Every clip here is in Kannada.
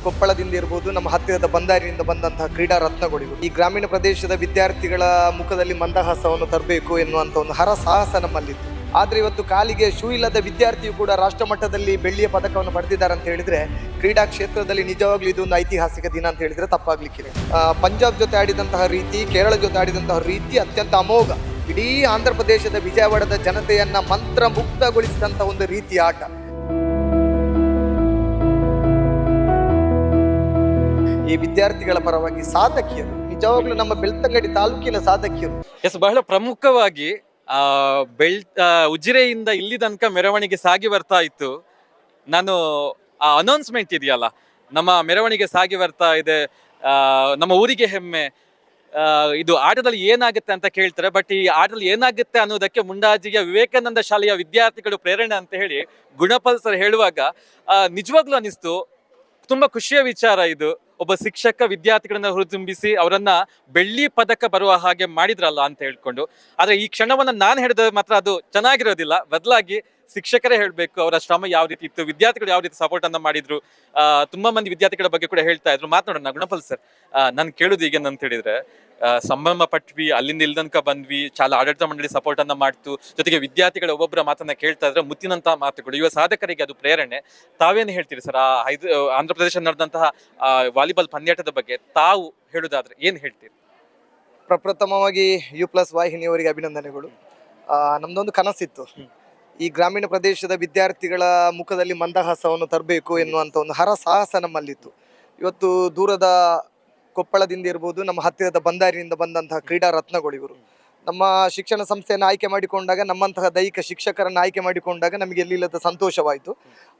ಕೊಪ್ಪಳದಿಂದ ಇರ್ಬೋದು ನಮ್ಮ ಹತ್ತಿರದ ಬಂದಾರಿನಿಂದ ಬಂದಂತಹ ಕ್ರೀಡಾ ರತ್ನಗಳಿವೆ ಈ ಗ್ರಾಮೀಣ ಪ್ರದೇಶದ ವಿದ್ಯಾರ್ಥಿಗಳ ಮುಖದಲ್ಲಿ ಮಂದಹಾಸವನ್ನು ತರಬೇಕು ಎನ್ನುವಂಥ ಒಂದು ಹರ ಸಾಹಸ ನಮ್ಮಲ್ಲಿತ್ತು. ಆದ್ರೆ ಇವತ್ತು ಕಾಲಿಗೆ ಶೂ ಇಲ್ಲದ ವಿದ್ಯಾರ್ಥಿಯು ಕೂಡ ರಾಷ್ಟ್ರ ಮಟ್ಟದಲ್ಲಿ ಬೆಳ್ಳಿಯ ಪದಕವನ್ನು ಪಡೆದಿದ್ದಾರೆ ಅಂತ ಹೇಳಿದ್ರೆ ಕ್ರೀಡಾ ಕ್ಷೇತ್ರದಲ್ಲಿ ನಿಜವಾಗ್ಲೂ ಇದು ಒಂದು ಐತಿಹಾಸಿಕ ದಿನ ಅಂತ ಹೇಳಿದ್ರೆ ತಪ್ಪಾಗ್ಲಿಕ್ಕಿಲ್ಲ ಆ, ಪಂಜಾಬ್ ಜೊತೆ ಆಡಿದಂತಹ ರೀತಿ ಕೇರಳ ಜೊತೆ ಆಡಿದಂತಹ ರೀತಿ ಅತ್ಯಂತ ಅಮೋಘ. ಇಡೀ ಆಂಧ್ರ ಪ್ರದೇಶದ ವಿಜಯವಾಡದ ಜನತೆಯನ್ನ ಮಂತ್ರ ಮುಕ್ತಗೊಳಿಸಿದಂತಹ ಒಂದು ರೀತಿಯ ಆಟ. ಈ ವಿದ್ಯಾರ್ಥಿಗಳ ಪರವಾಗಿ ಸಾಧಕಿಯರು ನಿಜವಾಗ್ಲೂ ನಮ್ಮ ಬೆಳ್ತಂಗಡಿ ತಾಲೂಕಿನ ಸಾಧಕಿಯರು. ಎಸ್, ಬಹಳ ಪ್ರಮುಖವಾಗಿ, ಆ ಬೆಳ್ ಉಜಿರೆಯಿಂದ ಇಲ್ಲಿ ತನಕ ಮೆರವಣಿಗೆ ಸಾಗಿ ಬರ್ತಾ ಇತ್ತು. ನಾನು, ಆ ಅನೌನ್ಸ್ಮೆಂಟ್ ಇದೆಯಲ್ಲ, ನಮ್ಮ ಮೆರವಣಿಗೆ ಸಾಗಿ ಬರ್ತಾ ಇದೆ ನಮ್ಮ ಊರಿಗೆ ಹೆಮ್ಮೆ ಇದು ಆಟದಲ್ಲಿ ಏನಾಗುತ್ತೆ ಅಂತ ಕೇಳ್ತಾರೆ, ಬಟ್ ಈ ಆಟದಲ್ಲಿ ಏನಾಗುತ್ತೆ ಅನ್ನೋದಕ್ಕೆ ಮುಂಡಾಜಿಯ ವಿವೇಕಾನಂದ ಶಾಲೆಯ ವಿದ್ಯಾರ್ಥಿಗಳು ಪ್ರೇರಣೆ ಅಂತ ಹೇಳಿ ಗುಣಪಾಲ್ ಸರ್ ಹೇಳುವಾಗ ನಿಜವಾಗ್ಲೂ ಅನಿಸ್ತು, ತುಂಬಾ ಖುಷಿಯ ವಿಚಾರ ಇದು. ಒಬ್ಬ ಶಿಕ್ಷಕ ವಿದ್ಯಾರ್ಥಿಗಳನ್ನ ಹುರಿದುಂಬಿಸಿ ಅವರನ್ನ ಬೆಳ್ಳಿ ಪದಕ ಬರುವ ಹಾಗೆ ಮಾಡಿದ್ರಲ್ಲ ಅಂತ ಹೇಳ್ಕೊಂಡು. ಆದ್ರೆ ಈ ಕ್ಷಣವನ್ನ ನಾನು ಹೇಳಿದ್ರೆ ಮಾತ್ರ ಅದು ಚೆನ್ನಾಗಿರೋದಿಲ್ಲ. ಬದಲಾಗಿ ಶಿಕ್ಷಕರೇ ಹೇಳಬೇಕು ಅವರ ಶ್ರಮ ಯಾವ ರೀತಿ ಇತ್ತು ವಿದ್ಯಾರ್ಥಿಗಳು ಯಾವ ರೀತಿ ಸಪೋರ್ಟ್ ಅನ್ನ ಮಾಡಿದ್ರು ತುಂಬಾ ಮಂದಿ ವಿದ್ಯಾರ್ಥಿಗಳ ಬಗ್ಗೆ ಕೂಡ ಹೇಳ್ತಾ ಇದ್ರು. ಮಾತನಾಡೋಣ ಗುಣಪಲ್ ಸರ್ ನಾನು ಕೇಳುದು ಈಗ ಅಂತ ಹೇಳಿದ್ರೆ ಸಂಭ್ರಮ ಪಟ್ವಿ ಅಲ್ಲಿಂದ ಇಲ್ದನ್ಕ ಬಂದ್ವಿ ಶಾಲಾ ಆಡಳಿತ ಮಂಡಳಿ ಸಪೋರ್ಟ್ ಅನ್ನ ಮಾಡ್ತು ಜೊತೆಗೆ ವಿದ್ಯಾರ್ಥಿಗಳ ಒಬ್ಬೊಬ್ಬರ ಮಾತನ್ನ ಕೇಳ್ತಾ ಇದ್ರೆ ಮುತ್ತಿನಂತ ಮಾತುಗಳು. ಯುವ ಸಾಧಕರಿಗೆ ಅದು ಪ್ರೇರಣೆ. ತಾವೇನು ಹೇಳ್ತೀರಿ ಸರ್ ಆ ಹೈದ ಆಂಧ್ರ ಪ್ರದೇಶ ನಡೆದಂತಹ ವಾಲಿಬಾಲ್ ಪಂದ್ಯಾಟದ ಬಗ್ಗೆ ತಾವು ಹೇಳುದಾದ್ರೆ ಏನ್ ಹೇಳ್ತೀರಿ? ಪ್ರಪ್ರಥಮವಾಗಿ ಯು ಪ್ಲಸ್ ವಾಹಿನಿಯವರಿಗೆ ಅಭಿನಂದನೆಗಳು. ನಮ್ದೊಂದು ಕನಸಿತ್ತು. ಈ ಗ್ರಾಮೀಣ ಪ್ರದೇಶದ ವಿದ್ಯಾರ್ಥಿಗಳ ಮುಖದಲ್ಲಿ ಮಂದಹಾಸವನ್ನು ತರಬೇಕು ಎನ್ನುವಂಥ ಒಂದು ಹರ ಸಾಹಸ ನಮ್ಮಲ್ಲಿತ್ತು. ಇವತ್ತು ದೂರದ ಕೊಪ್ಪಳದಿಂದ ಇರ್ಬೋದು, ನಮ್ಮ ಹತ್ತಿರದ ಬಂದಾರಿನಿಂದ ಬಂದಂತಹ ಕ್ರೀಡಾ ರತ್ನಗಳಿವರು ನಮ್ಮ ಶಿಕ್ಷಣ ಸಂಸ್ಥೆಯನ್ನು ಆಯ್ಕೆ ಮಾಡಿಕೊಂಡಾಗ, ನಮ್ಮಂತಹ ದೈಹಿಕ ಶಿಕ್ಷಕರನ್ನು ಆಯ್ಕೆ ಮಾಡಿಕೊಂಡಾಗ ನಮಗೆ ಎಲ್ಲಿಲ್ಲದ ಸಂತೋಷವಾಯಿತು.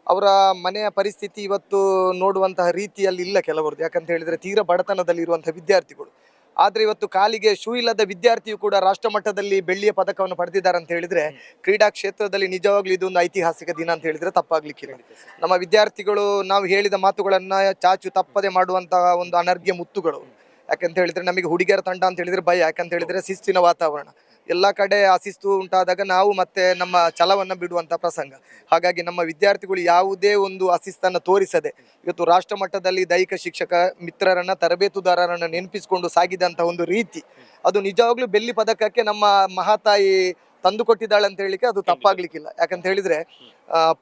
ಅವರ ಮನೆಯ ಪರಿಸ್ಥಿತಿ ಇವತ್ತು ನೋಡುವಂತಹ ರೀತಿಯಲ್ಲಿ ಇಲ್ಲ ಕೆಲವರದ್ದು ಯಾಕಂತ ಹೇಳಿದರೆ ತೀರ ಬಡತನದಲ್ಲಿ ಇರುವಂತಹ ವಿದ್ಯಾರ್ಥಿಗಳು. ಆದ್ರೆ ಇವತ್ತು ಕಾಲಿಗೆ ಶೂ ಇಲ್ಲದ ವಿದ್ಯಾರ್ಥಿಯು ಕೂಡ ರಾಷ್ಟ್ರ ಮಟ್ಟದಲ್ಲಿ ಬೆಳ್ಳಿಯ ಪದಕವನ್ನು ಪಡೆದಿದ್ದಾರೆ ಅಂತ ಹೇಳಿದ್ರೆ, ಕ್ರೀಡಾ ಕ್ಷೇತ್ರದಲ್ಲಿ ನಿಜವಾಗ್ಲೂ ಇದು ಒಂದು ಐತಿಹಾಸಿಕ ದಿನ ಅಂತ ಹೇಳಿದ್ರೆ ತಪ್ಪಾಗ್ಲಿಕ್ಕಿಲ್ಲ. ನಮ್ಮ ವಿದ್ಯಾರ್ಥಿಗಳು ನಾವು ಹೇಳಿದ ಮಾತುಗಳನ್ನ ಚಾಚು ತಪ್ಪದೆ ಮಾಡುವಂತಹ ಒಂದು ಅನರ್ಘ್ಯ ಮುತ್ತುಗಳು. ಯಾಕಂತ ಹೇಳಿದ್ರೆ ನಮಗೆ ಹುಡುಗಿಯರ ತಂಡ ಅಂತ ಹೇಳಿದ್ರೆ ಭಯ, ಯಾಕಂತ ಹೇಳಿದ್ರೆ ಶಿಸ್ತಿನ ವಾತಾವರಣ. ಎಲ್ಲ ಕಡೆ ಅಶಿಸ್ತು ಉಂಟಾದಾಗ ನಾವು ಮತ್ತೆ ನಮ್ಮ ಛಲವನ್ನು ಬಿಡುವಂಥ ಪ್ರಸಂಗ. ಹಾಗಾಗಿ ನಮ್ಮ ವಿದ್ಯಾರ್ಥಿಗಳು ಯಾವುದೇ ಒಂದು ಅಶಿಸ್ತನ್ನು ತೋರಿಸದೆ ಇವತ್ತು ರಾಷ್ಟ್ರ ಮಟ್ಟದಲ್ಲಿ ದೈಹಿಕ ಶಿಕ್ಷಕ ಮಿತ್ರರನ್ನ ತರಬೇತುದಾರರನ್ನ ನೆನಪಿಸಿಕೊಂಡು ಸಾಗಿದಂತ ಒಂದು ರೀತಿ. ಅದು ನಿಜವಾಗ್ಲೂ ಬೆಳ್ಳಿ ಪದಕಕ್ಕೆ ನಮ್ಮ ಮಹಾತಾಯಿ ತಂದು ಕೊಟ್ಟಿದ್ದಾಳೆ ಅಂತ ಹೇಳಿಕೆ ಅದು ತಪ್ಪಾಗ್ಲಿಕ್ಕಿಲ್ಲ. ಯಾಕಂತ ಹೇಳಿದ್ರೆ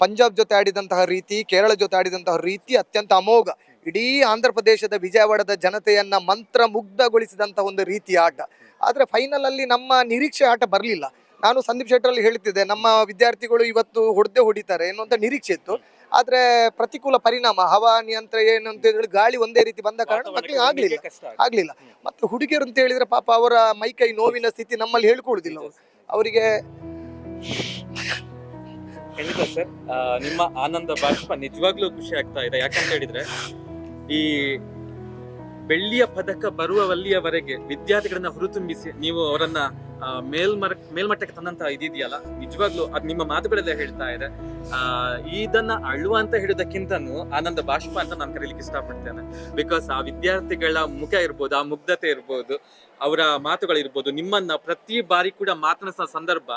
ಪಂಜಾಬ್ ಜೊತೆ ಆಡಿದಂತಹ ರೀತಿ ಕೇರಳ ಜೊತೆ ಆಡಿದಂತಹ ರೀತಿ ಅತ್ಯಂತ ಅಮೋಘ. ಇಡೀ ಆಂಧ್ರ ಪ್ರದೇಶದ ವಿಜಯವಾಡದ ಜನತೆಯನ್ನ ಮಂತ್ರ ಮುಗ್ಧಗೊಳಿಸಿದಂತಹ ಒಂದು ರೀತಿಯ ಆಟ. ಆದ್ರೆ ಫೈನಲ್ ಅಲ್ಲಿ ನಮ್ಮ ನಿರೀಕ್ಷೆ ಆಟ ಬರಲಿಲ್ಲ. ನಾನು ಸಂದೀಪ್ ಶೆಟ್ಟರಲ್ಲಿ ಹೇಳ್ತಿದ್ದೆ ನಮ್ಮ ವಿದ್ಯಾರ್ಥಿಗಳು ಇವತ್ತು ಹೊಡೆದೇ ಹೊಡಿತಾರೆ ಅಂತ ನಿರೀಕ್ಷೆ ಇತ್ತು. ಆದರೆ ಪ್ರತಿಕೂಲ ಪರಿಣಾಮ ಹವಾ ನಿಯಂತ್ರ ಏನು ಅಂತ ಹೇಳಿ ಗಾಳಿ ಒಂದೇ ರೀತಿ ಬಂದ ಕಾರಣ ಮಕ್ಕಳಿಗೆ ಆಗಲಿಲ್ಲ. ಆಗಲಿಲ್ಲ. ಮತ್ತು ಹುಡುಗಿಯರು ಅಂತ ಹೇಳಿದರೆ ಪಾಪ ಅವರ ಮೈಕೈ ನೋವಿನ ಸ್ಥಿತಿ ನಮ್ಮಲ್ಲಿ ಹೇಳ್ಕೊಳ್ಳೋದಿಲ್ಲ ಅವರು. ಅವರಿಗೆ ಖಂಡಿತ ಸರ್? ನಿಮ್ಮ ಆನಂದ ಬಾಷ್ಪ ನಿಜವಾಗ್ಲೂ ಖುಷಿ ಆಗ್ತಾ ಇದೆ. ಯಾಕಂತ ಹೇಳಿದ್ರೆ ಈ ಬೆಳ್ಳಿಯ ಪದಕ ಬರುವವಲ್ಲಿಯವರೆಗೆ ವಿದ್ಯಾರ್ಥಿಗಳನ್ನ ಹುರುತುಂಬಿಸಿ ನೀವು ಅವರನ್ನ ಮೇಲ್ಮರ, ಮೇಲ್ಮಟ್ಟಕ್ಕೆ ತಂದಂತ ಇದಿದೆಯಲ್ಲ, ನಿಜವಾಗ್ಲೂ ಅದು ನಿಮ್ಮ ಮಾತುಗಳೆಲ್ಲ ಹೇಳ್ತಾ ಇದೆ. ಆ, ಇದನ್ನ ಅಳುವ ಅಂತ ಹೇಳೋದಕ್ಕಿಂತನೂ ಆನಂದ ಬಾಷ್ಪ ಅಂತ ನಾನು ಕರೀಲಿಕ್ಕೆ ಇಷ್ಟಪಡ್ತೇನೆ. ಬಿಕಾಸ್ ಆ ವಿದ್ಯಾರ್ಥಿಗಳ ಮುಖ ಇರ್ಬೋದು, ಆ ಮುಗ್ಧತೆ ಇರ್ಬೋದು, ಅವರ ಮಾತುಗಳಿರ್ಬೋದು, ನಿಮ್ಮನ್ನ ಪ್ರತಿ ಬಾರಿ ಕೂಡ ಮಾತನಾಡಿಸ ಸಂದರ್ಭ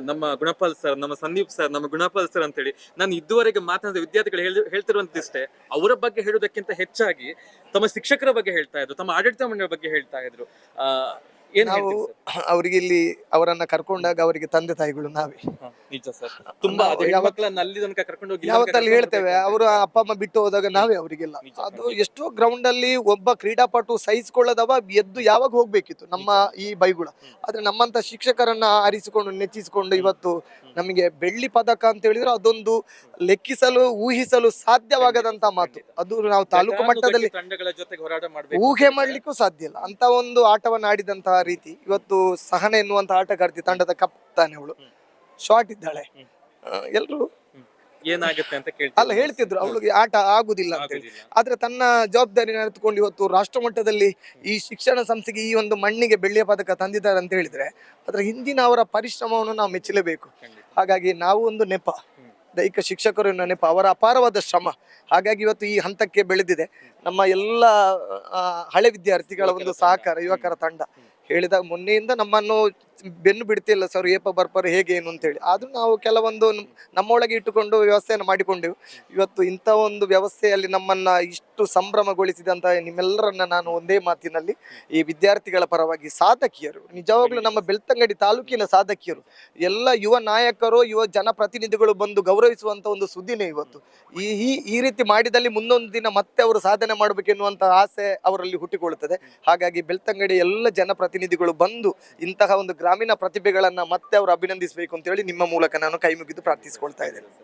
ನಮ್ಮ ಗುಣಪಾಲ್ ಸರ್, ನಮ್ಮ ಸಂದೀಪ್ ಸರ್, ನಮ್ಮ ಗುಣಪಾಲ್ ಸರ್ ಅಂತೇಳಿ ನಾನು ಇದುವರೆಗೆ ಮಾತನಾಡಿದ ವಿದ್ಯಾರ್ಥಿಗಳು ಹೇಳಿ, ಹೇಳ್ತಿರುವಂತಿಷ್ಟೇ, ಅವರ ಬಗ್ಗೆ ಹೇಳೋದಕ್ಕಿಂತ ಹೆಚ್ಚಾಗಿ ತಮ್ಮ ಶಿಕ್ಷಕರ ಬಗ್ಗೆ ಹೇಳ್ತಾ ಇದ್ರು, ತಮ್ಮ ಆಡಳಿತ ಮಂಡಳಿ ಬಗ್ಗೆ ಹೇಳ್ತಾ ಇದ್ರು. ಏನ್ ನಾವು ಹೇಳ್ತೀರಿ ಅವರಿಗೆ ಇಲ್ಲಿ ಅವರನ್ನ ಕರ್ಕೊಂಡಾಗ ಅವರಿಗೆ ತಂದೆ ತಾಯಿಗಳು ನಾವೇ. ಹ, ನಿಜ ಸರ್. ತುಂಬಾ ಅದು ನಾವು ಯಾವತ್- ಹೆಣ್ಮಕ್ಳನ್ನ ಅಲ್ಲಿ ತನಕ ಕರ್ಕೊಂಡು ಹೋಗಿ ಇಲ್ಲಿ ತನಕ ಯಾವತ್ತಲ್ಲಿ ಕರ್ಕೊಂಡು ಹೇಳ್ತೇವೆ ಅವರು ಅಪ್ಪ ಅಮ್ಮ ಬಿಟ್ಟು ಹೋದಾಗ ನಾವೇ ಅವರಿಗೆಲ್ಲ. ನಿಜ, ಅದು ಎಷ್ಟೋ ಗ್ರೌಂಡ್ ಅಲ್ಲಿ ಒಬ್ಬ ಕ್ರೀಡಾಪಟು ಸಹಿಸಿಕೊಳ್ಳದವ ಎದ್ದು ಯಾವಾಗ ಹೋಗ್ಬೇಕಿತ್ತು ನಮ್ಮ ಈ ಬೈಗುಳ. ಆದ್ರೆ ನಮ್ಮಂತ ಶಿಕ್ಷಕರನ್ನ ಆರಿಸಿಕೊಂಡು ನೆಚ್ಚಿಸಿಕೊಂಡು ಇವತ್ತು ನಮಗೆ ಬೆಳ್ಳಿ ಪದಕ ಅಂತ ಹೇಳಿದ್ರೆ ಅದೊಂದು ಲೆಕ್ಕಿಸಲು ಊಹಿಸಲು ಸಾಧ್ಯವಾಗದಂತ ಮಾತು. ಅದು ನಾವು ತಾಲೂಕು ಮಟ್ಟದಲ್ಲಿ ತಂಡಗಳ ಜೊತೆಗೆ ಹೋರಾಟ ಮಾಡ್ಬೇಕು ಊಹೆ ಮಾಡ್ಲಿಕ್ಕೂ ಸಾಧ್ಯ ಇಲ್ಲ. ಅಂತ ಒಂದು ಆಟವನ್ನು ಆಡಿದಂತಹ ರೀತಿ. ಇವತ್ತು ಸಹನೆ ಎನ್ನುವಂತ ಆಟಗಾರ್ತಿ ತಂಡದ ಕಪ್ತಾನೆ ಅವಳು ಶಾರ್ಟ್ ಇದ್ದಾಳೆ. ಎಲ್ರು ಎಲ್ಲರೂ ಏನಾಗುತ್ತೆ ಅಂತ ಅಲ್ಲ ಹೇಳ್ತಿದ್ರು. ಅವಳಿಗೆ ಆಟ ಆಗುದಿಲ್ಲ ಅಂತ ಹೇಳಿ. ಆದ್ರೆ ತನ್ನ ಜವಾಬ್ದಾರಿ ನಡೆದುಕೊಂಡು ಇವತ್ತು ರಾಷ್ಟ್ರ ಮಟ್ಟದಲ್ಲಿ ಈ ಶಿಕ್ಷಣ ಸಂಸ್ಥೆಗೆ ಈ ಒಂದು ಮಣ್ಣಿಗೆ ಬೆಳ್ಳಿಯ ಪದಕ ತಂದಿದ್ದಾರೆ ಅಂತ ಹೇಳಿದ್ರೆ ಅದ್ರ ಹಿಂದಿನ ಅವರ ಪರಿಶ್ರಮವನ್ನು ನಾವು ಮೆಚ್ಚಲೇಬೇಕು. ಹಾಗಾಗಿ ನಾವು ಒಂದು ನೆಪ. ದೈಹಿಕ ಶಿಕ್ಷಕರು ಎನ್ನುವ ನೆಪ. ಅವರ ಅಪಾರವಾದ ಶ್ರಮ. ಹಾಗಾಗಿ ಇವತ್ತು ಈ ಹಂತಕ್ಕೆ ಬೆಳೆದಿದೆ. ನಮ್ಮ ಎಲ್ಲ ಹಳೆ ವಿದ್ಯಾರ್ಥಿಗಳ ಒಂದು ಸಹಕಾರ ಯುವಕರ ತಂಡ. ಹೇಳಿದಾಗ ಮೊನ್ನೆಯಿಂದ ನಮ್ಮನ್ನು ಬೆನ್ನು ಬಿಡ್ತಿಲ್ಲ ಸರ್, ಏಪ ಬರ್ಪರ್ ಹೇಗೆ ಏನು ಅಂತೇಳಿ. ಆದರೂ ನಾವು ಕೆಲವೊಂದು ನಮ್ಮೊಳಗೆ ಇಟ್ಟುಕೊಂಡು ವ್ಯವಸ್ಥೆಯನ್ನು ಮಾಡಿಕೊಂಡೆವು. ಇವತ್ತು ಇಂಥ ಒಂದು ವ್ಯವಸ್ಥೆಯಲ್ಲಿ ನಮ್ಮನ್ನ ಇಷ್ಟು ಸಂಭ್ರಮಗೊಳಿಸಿದಂತ ನಿಮ್ಮೆಲ್ಲರನ್ನ ನಾನು ಒಂದೇ ಮಾತಿನಲ್ಲಿ ಈ ವಿದ್ಯಾರ್ಥಿಗಳ ಪರವಾಗಿ ಸಾಧಕಿಯರು, ನಿಜವಾಗ್ಲೂ ನಮ್ಮ ಬೆಳ್ತಂಗಡಿ ತಾಲೂಕಿನ ಸಾಧಕಿಯರು, ಎಲ್ಲ ಯುವ ನಾಯಕರು, ಯುವ ಜನಪ್ರತಿನಿಧಿಗಳು ಬಂದು ಗೌರವಿಸುವಂತ ಒಂದು ಸುದ್ದಿನೇ ಇವತ್ತು. ಈ ಈ ಈ ರೀತಿ ಮಾಡಿದಲ್ಲಿ ಮುಂದೊಂದು ದಿನ ಮತ್ತೆ ಅವರು ಸಾಧನೆ ಮಾಡಬೇಕೆನ್ನುವಂತ ಆಸೆ ಅವರಲ್ಲಿ ಹುಟ್ಟಿಕೊಳ್ಳುತ್ತದೆ. ಹಾಗಾಗಿ ಬೆಳ್ತಂಗಡಿ ಎಲ್ಲ ಜನಪ್ರತಿನಿಧಿಗಳು ಬಂದು ಇಂತಹ ಒಂದು ಗ್ರಾಮೀಣ ಪ್ರತಿಭೆಗಳನ್ನ ಮತ್ತೆ ಅವರು ಅಭಿನಂದಿಸಬೇಕು ಅಂತ ಹೇಳಿ ನಿಮ್ಮ ಮೂಲಕ ನಾನು ಕೈ ಮುಗಿದು ಪ್ರಾರ್ಥಿಸಿಕೊಳ್ತಾ ಇದ್ದೇನೆ.